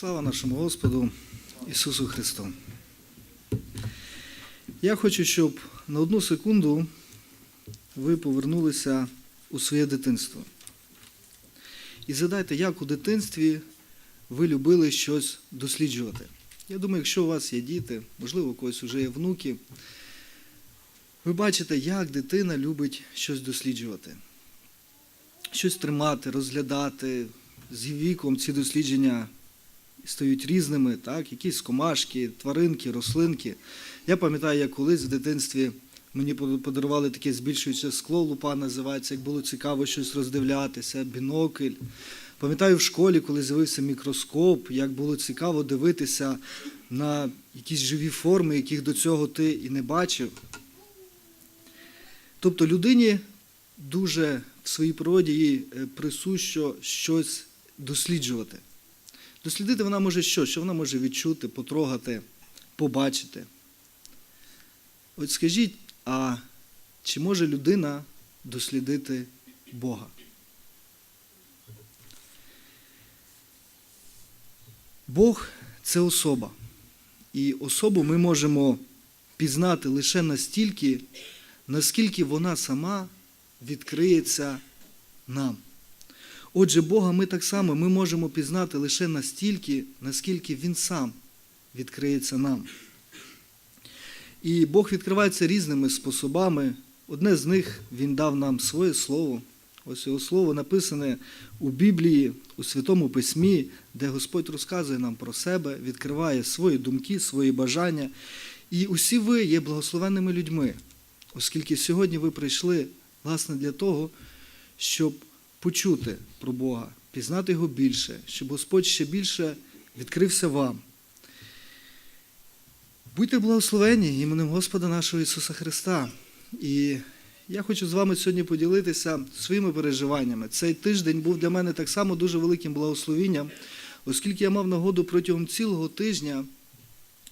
Слава нашому Господу Ісусу Христу. Я хочу, щоб на одну секунду ви повернулися у своє дитинство. І згадайте, як у дитинстві ви любили щось досліджувати. Я думаю, якщо у вас є діти, можливо, у когось вже є внуки, ви бачите, як дитина любить щось досліджувати. Щось тримати, розглядати. З віком ці дослідження стають різними, так? якісь комашки, тваринки, рослинки. Я пам'ятаю, як колись в дитинстві мені подарували таке збільшуюче скло, лупа називається, як було цікаво щось роздивлятися, бінокль. Пам'ятаю в школі, коли з'явився мікроскоп, як було цікаво дивитися на якісь живі форми, яких до цього ти і не бачив. Тобто людині дуже в своїй природі е, присущо щось досліджувати. Дослідити вона може що? Що вона може відчути, потрогати, побачити. От скажіть, а чи може людина дослідити Бога? Бог це особа. І особу ми можемо пізнати лише настільки, наскільки вона сама відкриється нам. Отже, Бога ми так само ми можемо пізнати лише настільки, наскільки Він сам відкриється нам. І Бог відкривається різними способами. Одне з них Він дав нам своє слово. Ось його слово написане у Біблії, у Святому Письмі, де Господь розказує нам про себе, відкриває свої думки, свої бажання. І усі ви є благословенними людьми, оскільки сьогодні ви прийшли, власне, для того, щоб почути про Бога, пізнати Його більше, щоб Господь ще більше відкрився вам. Будьте благословені іменем Господа нашого Ісуса Христа. І я хочу з вами сьогодні поділитися своїми переживаннями. Цей тиждень був для мене так само дуже великим благословінням, оскільки я мав нагоду протягом цілого тижня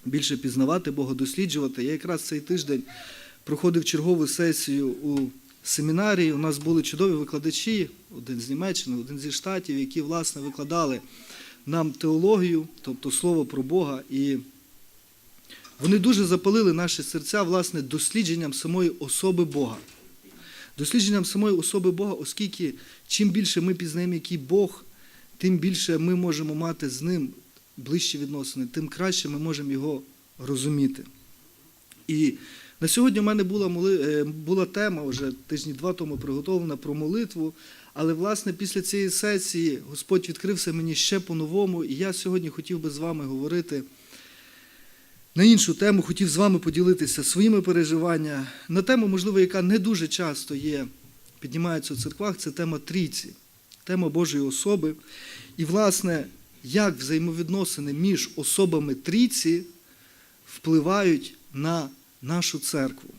більше пізнавати Бога, досліджувати. Я якраз цей тиждень проходив чергову сесію у семінарії. У нас були чудові викладачі, один з Німеччини, один зі Штатів, які, власне, викладали нам теологію, тобто слово про Бога. І вони дуже запалили наші серця, власне, дослідженням самої особи Бога. Дослідженням самої особи Бога, оскільки чим більше ми пізнаємо, який Бог, тим більше ми можемо мати з ним ближчі відносини, тим краще ми можемо його розуміти. І на сьогодні в мене була була тема вже тижні два тому приготовлена про молитву. Але, власне, після цієї сесії Господь відкрився мені ще по-новому, і я сьогодні хотів би з вами говорити на іншу тему, хотів з вами поділитися своїми переживаннями на тему, можливо, яка не дуже часто є, піднімається у церквах, це тема трійці, тема Божої особи. І, власне, як взаємовідносини між особами трійці впливають на нашу церкву.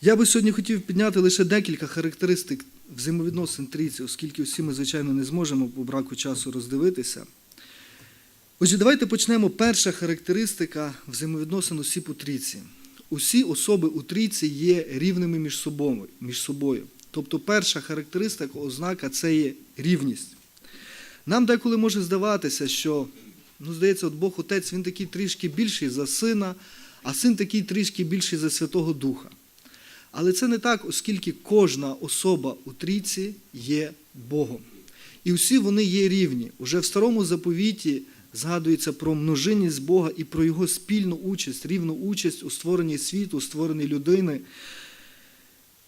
Я би сьогодні хотів підняти лише декілька характеристик взаємовідносин трійці, оскільки всі ми, звичайно, не зможемо по браку часу роздивитися. Отже, давайте почнемо. Перша характеристика взаємовідносин осіб у трійці. Усі особи у трійці є рівними між собою. між собою. Тобто перша характеристика, ознака це є рівність. Нам деколи може здаватися, що, ну, здається, от Бог Отець, він такий трішки більший за сина, а син такий трішки більший за Святого Духа. Але це не так, оскільки кожна особа у трійці є Богом. І всі вони є рівні. Уже в старому заповіті згадується про множинність Бога і про його спільну участь, рівну участь у створенні світу, у створенні людини.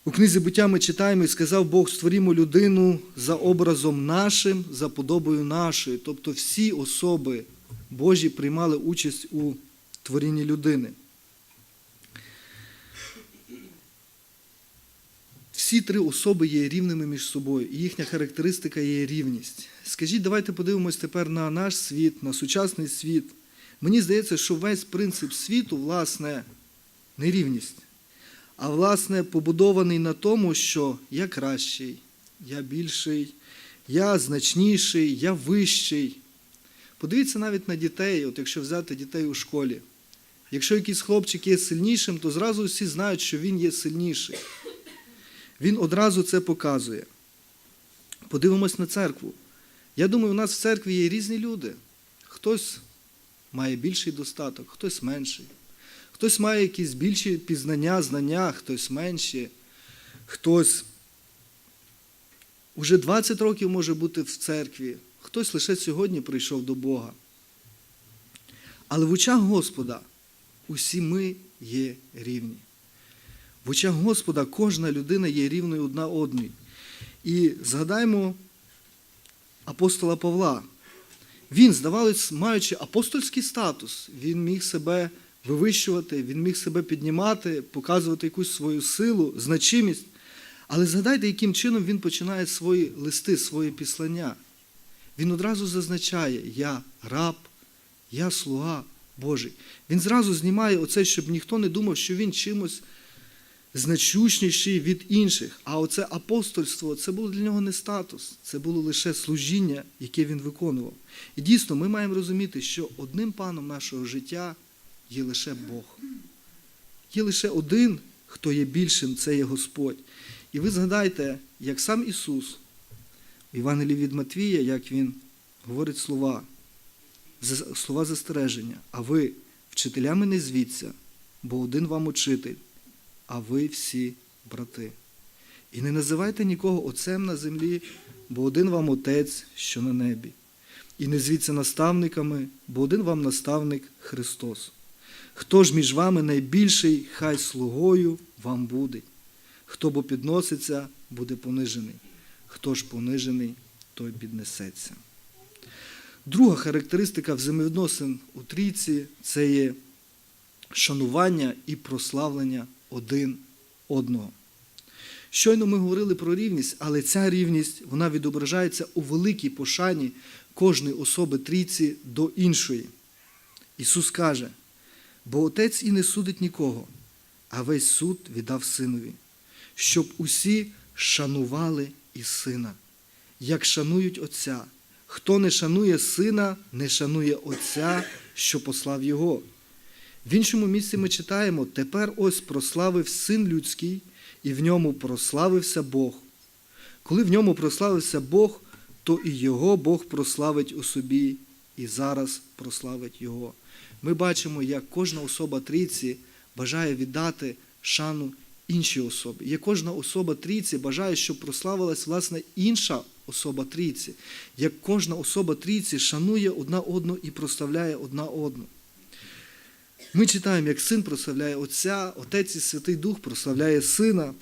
У книзі буття ми читаємо і сказав Бог, створімо людину за образом нашим, за подобою нашою. Тобто всі особи Божі приймали участь у творінні людини. Всі три особи є рівними між собою, і їхня характеристика є рівність. Скажіть, давайте подивимось тепер на наш світ, на сучасний світ. Мені здається, що весь принцип світу, власне, не рівність, а власне побудований на тому, що я кращий, я більший, я значніший, я вищий. Подивіться навіть на дітей, от якщо взяти дітей у школі. Якщо якийсь хлопчик є сильнішим, то зразу всі знають, що він є сильніший. Він одразу це показує. Подивимось на церкву. Я думаю, у нас в церкві є різні люди. Хтось має більший достаток, хтось менший. Хтось має якісь більші пізнання, знання, хтось менші, хтось уже 20 років може бути в церкві, хтось лише сьогодні прийшов до Бога. Але в очах Господа усі ми є рівні. В очах Господа кожна людина є рівною одна одній. І згадаймо апостола Павла. Він, здавалось, маючи апостольський статус, він міг себе вивищувати, він міг себе піднімати, показувати якусь свою силу, значимість. Але згадайте, яким чином він починає свої листи, свої післання. Він одразу зазначає: Я раб, я слуга Божий. Він зразу знімає оце, щоб ніхто не думав, що він чимось значущніший від інших. А оце апостольство це було для нього не статус, це було лише служіння, яке він виконував. І дійсно, ми маємо розуміти, що одним паном нашого життя є лише Бог. Є лише один, хто є більшим, це є Господь. І ви згадайте, як сам Ісус в Євангелії від Матвія, як Він говорить слова, слова застереження, а ви вчителями не звіться, бо один вам учитель, а ви всі брати. І не називайте нікого отцем на землі, бо один вам отець, що на небі. І не звіться наставниками, бо один вам наставник Христос. Хто ж між вами найбільший, хай слугою вам буде. Хто бо підноситься, буде понижений. Хто ж понижений, той піднесеться. Друга характеристика взаємовідносин у трійці це є шанування і прославлення один одного. Щойно ми говорили про рівність, але ця рівність вона відображається у великій пошані кожної особи трійці до іншої. Ісус каже, бо Отець і не судить нікого, а весь суд віддав Синові, щоб усі шанували і Сина, як шанують Отця. Хто не шанує Сина, не шанує Отця, що послав Його. В іншому місці ми читаємо: тепер ось прославив Син людський, і в ньому прославився Бог. Коли в ньому прославився Бог, то і Його Бог прославить у собі, і зараз прославить Його. Ми бачимо, як кожна особа трійці бажає віддати шану іншій особі. Як кожна особа трійці бажає, щоб прославилась власне інша особа трійці. Як кожна особа трійці шанує одна одну і прославляє одна одну. Ми читаємо, як син прославляє Отця, Отець і Святий Дух прославляє Сина.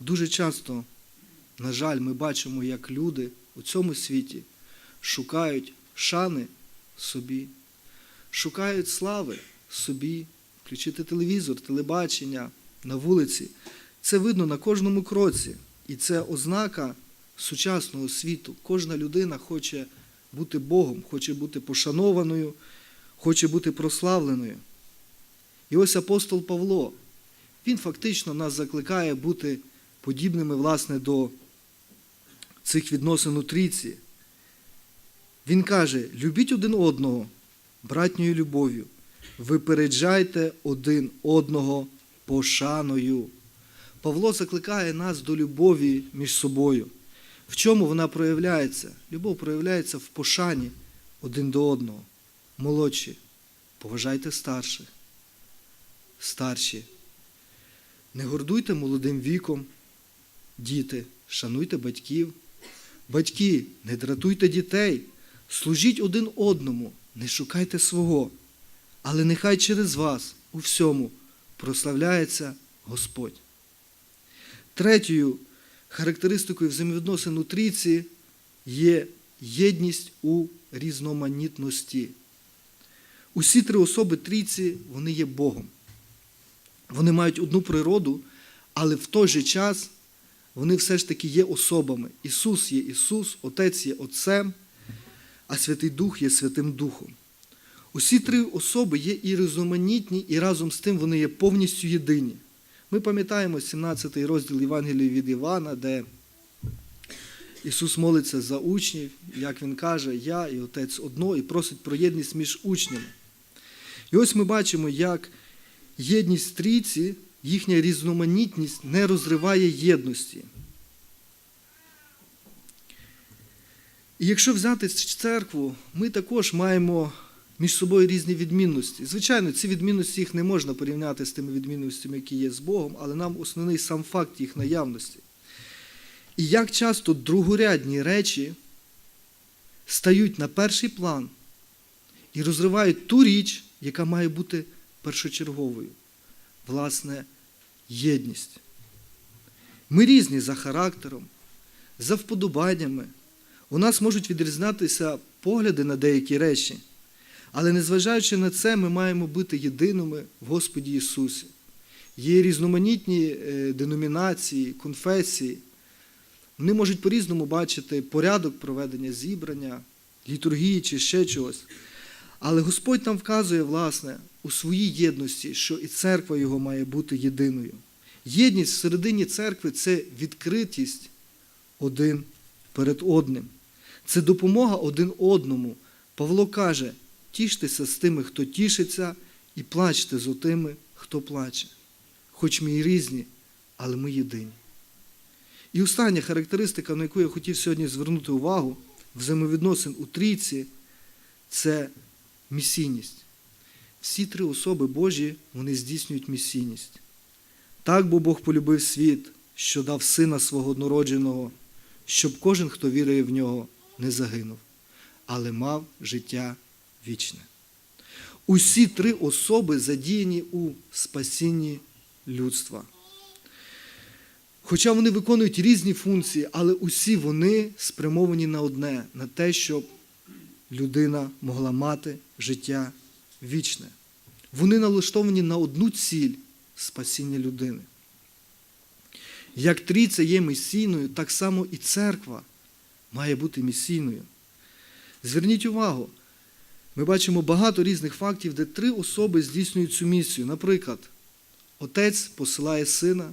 Дуже часто, на жаль, ми бачимо, як люди у цьому світі шукають шани собі, шукають слави собі, включити телевізор, телебачення на вулиці. Це видно на кожному кроці. І це ознака сучасного світу. Кожна людина хоче бути Богом, хоче бути пошанованою, хоче бути прославленою. І ось апостол Павло, він фактично нас закликає бути подібними, власне, до цих відносин у трійці. Він каже: любіть один одного братньою любов'ю, випереджайте один одного пошаною. Павло закликає нас до любові між собою. В чому вона проявляється? Любов проявляється в пошані один до одного. Молодші, поважайте старших. Старші. Не гордуйте молодим віком, діти, шануйте батьків. Батьки, не дратуйте дітей, служіть один одному, не шукайте свого, але нехай через вас у всьому прославляється Господь. Третьою характеристикою взаємовідносин у трійці є єдність у різноманітності. Усі три особи трійці вони є Богом. Вони мають одну природу, але в той же час вони все ж таки є особами. Ісус є Ісус, Отець є Отцем, а Святий Дух є Святим Духом. Усі три особи є і різноманітні, і разом з тим вони є повністю єдині. Ми пам'ятаємо 17 розділ Євангелії від Івана, де Ісус молиться за учнів, як Він каже, Я і Отець одно, і просить про єдність між учнями. І ось ми бачимо, як єдність трійці, їхня різноманітність не розриває єдності. І якщо взяти церкву, ми також маємо між собою різні відмінності. Звичайно, ці відмінності їх не можна порівняти з тими відмінностями, які є з Богом, але нам основний сам факт їх наявності. І як часто другорядні речі стають на перший план і розривають ту річ, яка має бути першочерговою власне, єдність. Ми різні за характером, за вподобаннями. У нас можуть відрізнятися погляди на деякі речі, але незважаючи на це, ми маємо бути єдиними в Господі Ісусі. Є різноманітні е, деномінації, конфесії. Вони можуть по-різному бачити порядок проведення зібрання, літургії чи ще чогось. Але Господь нам вказує, власне, у своїй єдності, що і церква його має бути єдиною. Єдність всередині церкви це відкритість один перед одним. Це допомога один одному. Павло каже: тіштеся з тими, хто тішиться, і плачте з отими, хто плаче. Хоч ми і різні, але ми єдині. І остання характеристика, на яку я хотів сьогодні звернути увагу, взаємовідносин у трійці, це місійність. Всі три особи Божі вони здійснюють місійність. Так бо Бог полюбив світ, що дав сина свого однородженого, щоб кожен, хто вірує в нього, не загинув, але мав життя вічне. Усі три особи задіяні у спасінні людства. Хоча вони виконують різні функції, але усі вони спрямовані на одне, на те, щоб людина могла мати життя вічне. Вони налаштовані на одну ціль спасіння людини. Як трійця є місійною, так само і церква має бути місійною. Зверніть увагу, ми бачимо багато різних фактів, де три особи здійснюють цю місію. Наприклад, Отець посилає сина,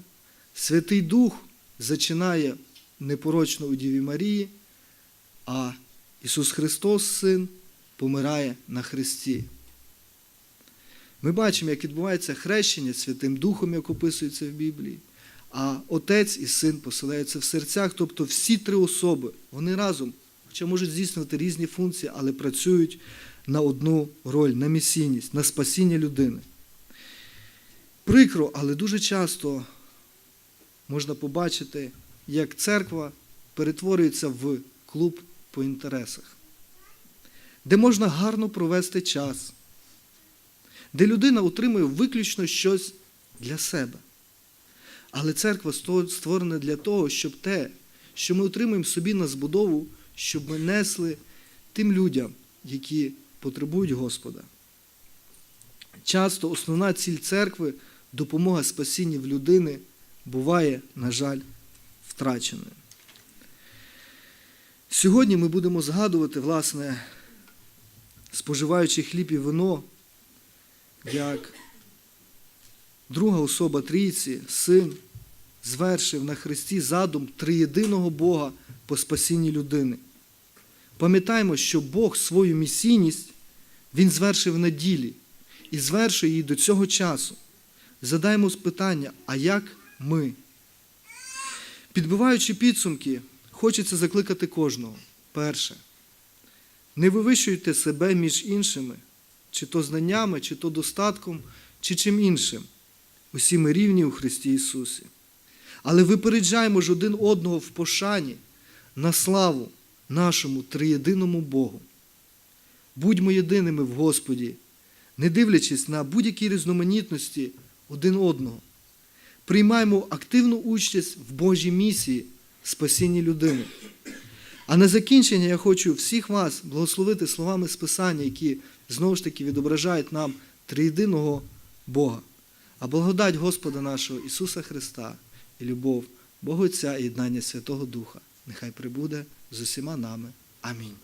Святий Дух зачинає непорочно у Діві Марії, а Ісус Христос, Син, помирає на Христі. Ми бачимо, як відбувається хрещення Святим Духом, як описується в Біблії, а Отець і Син поселяються в серцях, тобто всі три особи, вони разом, хоча можуть здійснювати різні функції, але працюють на одну роль, на місійність, на спасіння людини. Прикро, але дуже часто можна побачити, як церква перетворюється в клуб по інтересах, де можна гарно провести час, де людина отримує виключно щось для себе. Але церква створена для того, щоб те, що ми отримуємо собі на збудову, щоб ми несли тим людям, які потребують Господа. Часто основна ціль церкви допомога спасіння в людини буває, на жаль, втраченою. Сьогодні ми будемо згадувати, власне, споживаючи хліб і вино, як друга особа трійці, син, звершив на Христі задум триєдиного Бога по спасінні людини. Пам'ятаємо, що Бог свою місійність Він звершив на ділі і звершує її до цього часу. Задаємо питання, а як ми? Підбиваючи підсумки, хочеться закликати кожного. Перше. Не вивищуйте себе між іншими, чи то знаннями, чи то достатком, чи чим іншим. Усі ми рівні у Христі Ісусі. Але випереджаємо ж один одного в пошані на славу нашому триєдиному Богу. Будьмо єдиними в Господі, не дивлячись на будь-які різноманітності один одного. Приймаємо активну участь в Божій місії спасіння людини. А на закінчення я хочу всіх вас благословити словами Списання, які знову ж таки відображають нам триєдиного Бога. А благодать Господа нашого Ісуса Христа і любов Бога Отця і єднання Святого Духа нехай прибуде з усіма нами. Амінь.